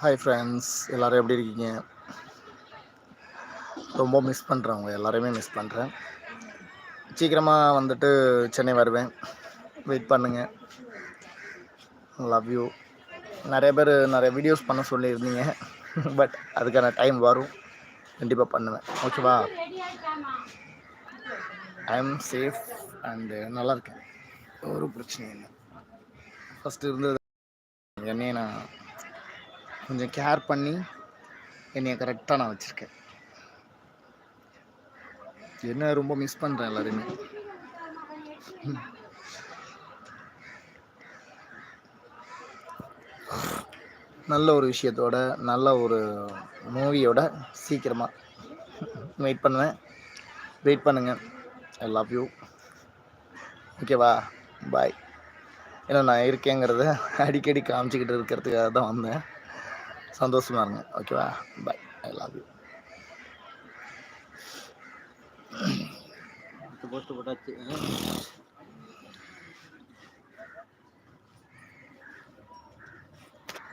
Hi friends எல்லோரும் எப்படி இருக்கீங்க? ரொம்ப மிஸ் பண்ணுறேன் உங்கள் எல்லாரையுமே மிஸ் பண்ணுறேன் சீக்கிரமாக வந்துட்டு சென்னை வருவேன். வெயிட் பண்ணுங்கள் லவ் யூ நிறைய பேர் நிறைய வீடியோஸ் பண்ண சொல்லியிருந்தீங்க. பட் அதுக்கான டைம் வரும். கண்டிப்பாக பண்ணுவேன். ஓகேவா ஐ எம் சேஃப் அண்டு நல்லா இருக்கேன். ஒரு பிரச்சனையும் இல்லை. ஃபஸ்ட்டு இருந்தது என்னையே நான் கொஞ்சம் கேர் பண்ணி என்னைய கரெக்டாக நான் வச்சுருக்கேன். என்ன ரொம்ப மிஸ் பண்ணுறேன் எல்லாருமே நல்ல ஒரு விஷயத்தோட நல்ல ஒரு மூவியோட சீக்கிரமாக வெயிட் பண்ணுவேன். வெயிட் பண்ணுங்கள் ஐ லவ் யூ ஓகேவா பாய் ஏன்னா நான் இருக்கேங்கிறத அடிக்கடி காமிச்சிக்கிட்டு இருக்கிறதுக்காக தான் வந்தேன். சந்தோஷமாக இருங்க. ஓகேவா bye I love you post போட்டாச்சு.